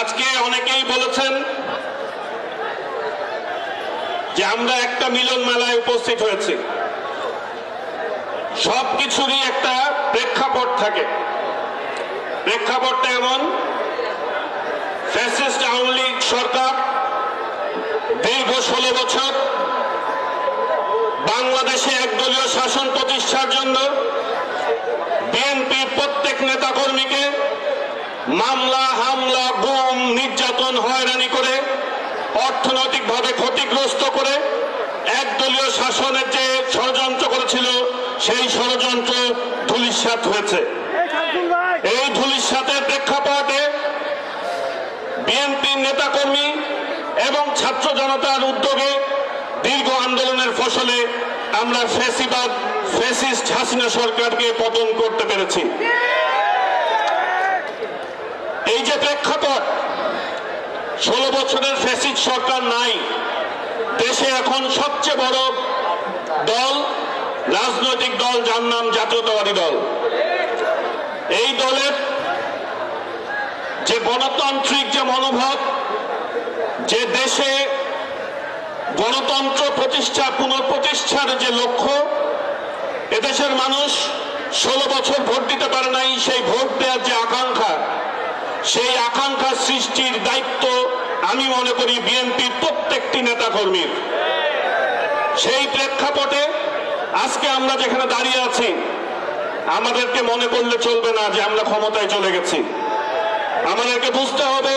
আজকে অনেকেই বলেছেন যে আমরা একটা মিলন মেলায় উপস্থিত হয়েছি। সব কিছুরই একটা প্রেক্ষাপট থাকে। প্রেক্ষাপটটা এমন, ফ্যাসিস্ট আওয়ামী লীগ সরকার দীর্ঘ ষোলো বছর বাংলাদেশে একদলীয় শাসন প্রতিষ্ঠার জন্য বিএনপির প্রত্যেক নেতাকর্মীকে মামলা, হামলা, গুম, নির্যাতন, হয়রানি করে, অর্থনৈতিকভাবে ক্ষতিগ্রস্ত করে একদলীয় শাসনের যে ষড়যন্ত্র করেছিল, সেই ষড়যন্ত্র ধুলিস্যাৎ হয়েছে। এই ধুলিস্যাতের প্রেক্ষাপটে বিএনপির নেতাকর্মী এবং ছাত্র জনতার উদ্যোগে দীর্ঘ আন্দোলনের ফসলে আমরা ফেসিবাদ, ফেসিস্ট হাসিনা সরকারকে পতন করতে পেরেছি। এই যে প্রেক্ষাপট, ষোলো বছরের ফেসিস্ট সরকার নাই। দেশে এখন সবচেয়ে বড় দল, রাজনৈতিক দল, যার নাম জাতীয়তাবাদী দল। এই দলের যে গণতান্ত্রিক যে মনোভাব, যে দেশে গণতন্ত্র প্রতিষ্ঠা, পুনঃপ্রতিষ্ঠার যে লক্ষ্য, এদেশের মানুষ ষোলো বছর ভোট দিতে পারে নাই, সেই ভোট দেওয়ার যে আকাঙ্ক্ষা সেই আকাঙ্ক্ষা সৃষ্টির দায়িত্ব আমি মনে করি বিএনপির প্রত্যেকটি নেতাকর্মীর। সেই প্রেক্ষাপটে আজকে আমরা যেখানে দাঁড়িয়ে আছি, আমাদেরকে মনে করলে চলবে না যে আমরা ক্ষমতায় চলে গেছি। আমাদেরকে বুঝতে হবে,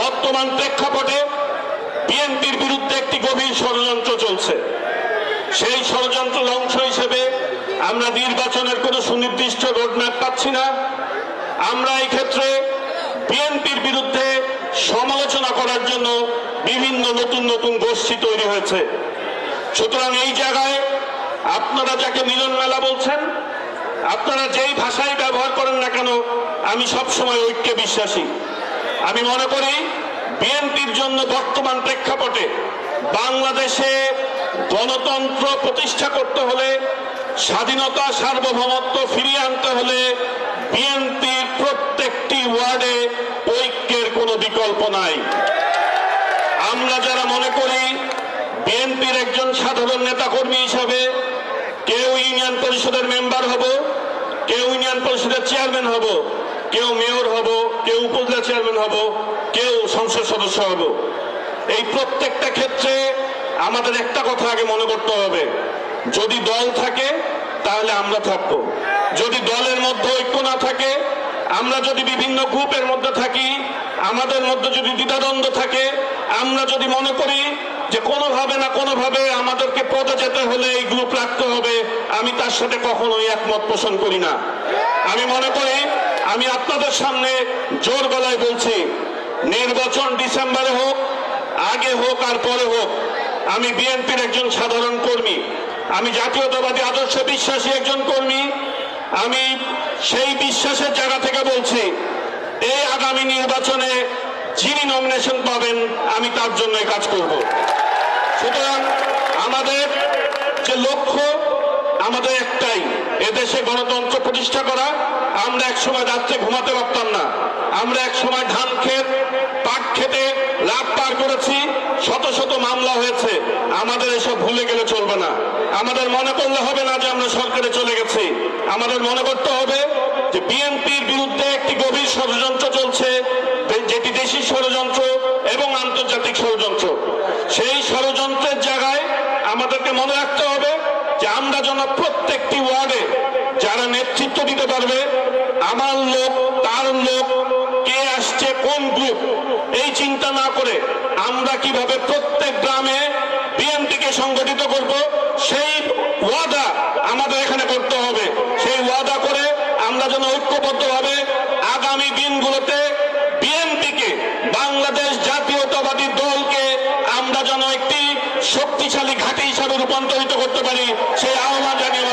বর্তমান প্রেক্ষাপটে বিএনপির বিরুদ্ধে একটি গভীর ষড়যন্ত্র চলছে। সেই ষড়যন্ত্রের অংশ হিসেবে আমরা নির্বাচনের কোনো সুনির্দিষ্ট রোডম্যাপ পাচ্ছি না। আমরা এই ক্ষেত্রে বিএনপির বিরুদ্ধে সমালোচনা করার জন্য বিভিন্ন নতুন নতুন গোষ্ঠী তৈরি হয়েছে। সুতরাং এই জায়গায় আপনারা যাকে মিলন মেলা বলছেন, আপনারা যেই ভাষাই ব্যবহার করেন না কেন, আমি সব সময় ঐক্যে বিশ্বাসী। আমি মনে করি বিএনপির জন্য বর্তমান প্রেক্ষাপটে বাংলাদেশে গণতন্ত্র প্রতিষ্ঠা করতে হলে, স্বাধীনতা সার্বভৌমত্ব ফিরিয়ে আনতে হলে বিএনপির প্রত্যেকটি ওয়ার্ডে ঐক্যের কোনো বিকল্প নাই। আমরা যারা মনে করি বিএনপির একজন সাধারণ নেতাকর্মী হিসাবে কেউ ইউনিয়ন পরিষদের মেম্বার হব, কেউ ইউনিয়ন পরিষদের চেয়ারম্যান হব, কেউ মেয়র হব, কেউ উপজেলা চেয়ারম্যান হব, কেউ সংসদ সদস্য হব। এই প্রত্যেকটা ক্ষেত্রে আমাদের একটা কথা আগে মনে করতে হবে, যদি দল থাকে তাহলে আমরা থাকব। যদি দলের মধ্যে ঐক্য না থাকে, আমরা যদি বিভিন্ন গ্রুপের মধ্যে থাকি আমাদের মধ্যে যদি দ্বিধাদ্বন্দ্ব থাকে, আমরা যদি মনে করি যে কোনোভাবে না কোনোভাবে আমাদেরকে পদে যেতে হলে এই গ্রুপ রাখতে হবে, আমি তার সাথে কখনোই একমত পোষণ করি না। আমি মনে করি, আমি আপনাদের সামনে জোর গলায় বলছি, নির্বাচন ডিসেম্বরে হোক, আগে হোক আর পরে হোক, আমি বিএনপির একজন সাধারণ কর্মী, আমি জাতীয়তাবাদী আদর্শ বিশ্বাসী একজন কর্মী, আমি সেই বিশ্বাসের জায়গা থেকে বলছি এই আগামী নির্বাচনে যিনি নমিনেশন পাবেন, আমি তার জন্য কাজ করব। সুতরাং আমাদের যে লক্ষ্য, আমাদের একটাই, এদেশে গণতন্ত্র প্রতিষ্ঠা করা। আমরা এক সময় রাত্রে ঘুমাতে পারতাম না। আমরা এক সময় ধান ক্ষেত, পাট খেতে রাত পার করেছি। শত শত মামলা হয়েছে। আমাদের এসব ভুলে গেলে চলবে না। আমাদের মনে করলে হবে না যে আমরা সরকারে চলে গেছি। আমাদের মনে করতে হবে যে বিএনপির বিরুদ্ধে একটি গভীর ষড়যন্ত্র চলছে যেটি দেশি ষড়যন্ত্র এবং আন্তর্জাতিক ষড়যন্ত্র। সেই ষড়যন্ত্রের জায়গায় আমাদেরকে মনে রাখতে হবে যে আমরা যেন প্রত্যেকটি ওয়ার্ডে যারা নেতৃত্ব দিতে পারবে, আমার লোক, তার লোক, কে আসছে, কোন গ্রুপ এই চিন্তা না করে আমরা কীভাবে প্রত্যেক গ্রামে বিএনপিকে সংগঠিত করব, সেই ওয়াদা আমাদের এখানে করতে হবে সেই ওয়াদা করে আমরা যেন ঐক্যবদ্ধভাবে আগামী দিনগুলোতে বিএনপিকে, বাংলাদেশ জাতীয়তাবাদী দলকে আমরা যেন একটি শক্তিশালী ঘাঁটি হিসাবে রূপান্তরিত করতে পারি, সেই আহ্বান জানিয়ে